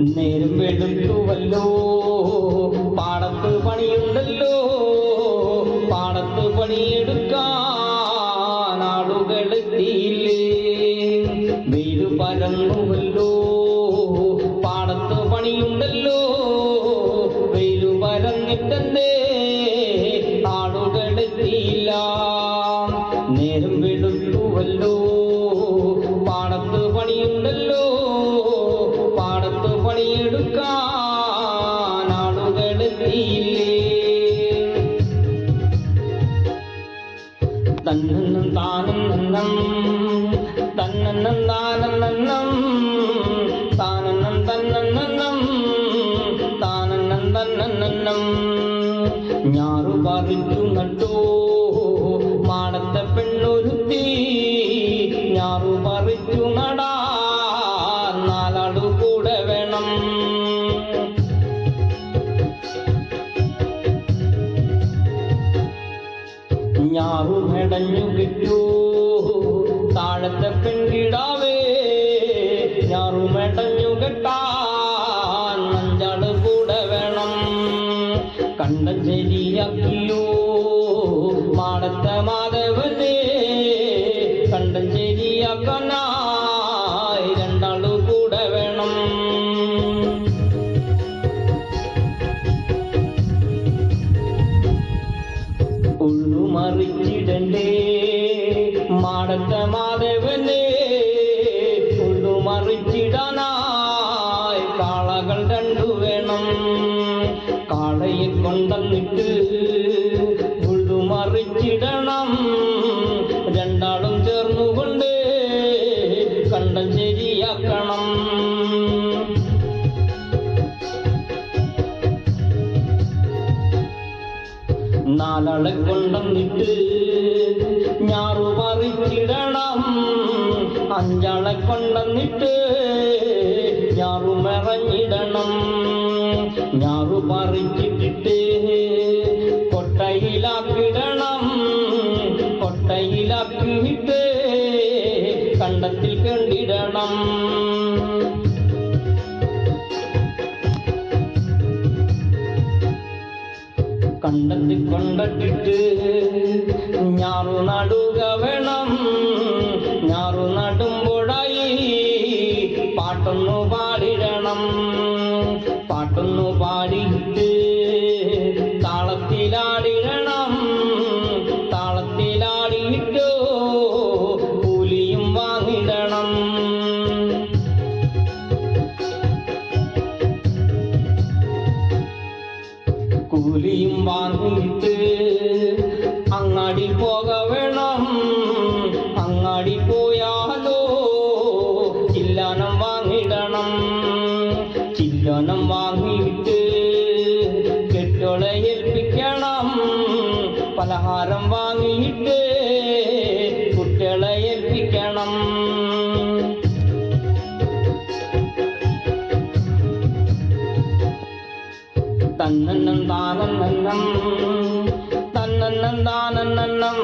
നേരം വെളുത്തുവല്ലോ. പാടത്ത് പണിയുണ്ടല്ലോ. പാടത്ത് പണിയെടുക്കാൻ ആളുകളെത്തിയില്ലേ വെയിൽ പരന്നുവല്ലോ. പാടത്ത് പണിയുണ്ടല്ലോ. തന്നന്നും താനും നന്നം തന്നന്നും താനം നന്നം പെണ്ണൊരുത്തി ഞാറു പറിച്ചു നടാ നാലാടു കൂടെ വേണം. ഞാറു മെടഞ്ഞു കിട്ടൂ. താഴത്തെ പെൺകിടാവേ ഞാറു മെടഞ്ഞു കെട്ടാൻ അഞ്ചാൾ കൂടെ വേണം. കണ്ട ശരിയാക്കിയോ മാടത്തെ മാധവനെ மறுத்திடண்டே மாடத்த மாதவனே உள்ளு மறுத்திடனாய் காளகள் கண்டு வேணும். காளையை கொண்டன்னிட்டு உள்ளு மறுத்திடணும் നാലാളെ കൊണ്ടന്നിട്ട് ഞാറു പറിച്ചിടണം. അഞ്ചാളെ കൊണ്ടന്നിട്ട് ഞാറു മറഞ്ഞിടണം. ഞാറു പറിച്ചിട്ടിട്ട് കൊട്ടയിലാക്കിടണം. കൊട്ടയിലാക്കിയിട്ട് കണ്ടത്തിൽ കണ്ടിടണം. കണ്ടെത്തി കൊണ്ടിട്ട് ഞാറു നടുക വേണം. കൂലിയും വാങ്ങിയിട്ട് അങ്ങാടി പോക വേണം അങ്ങാടി പോയാലോ ചില്ലാനം വാങ്ങിടണം. ചില്ലാനം വാങ്ങിയിട്ട് தன்னன்னம் தானன்னம் தன்னன்னம் தானன்னம்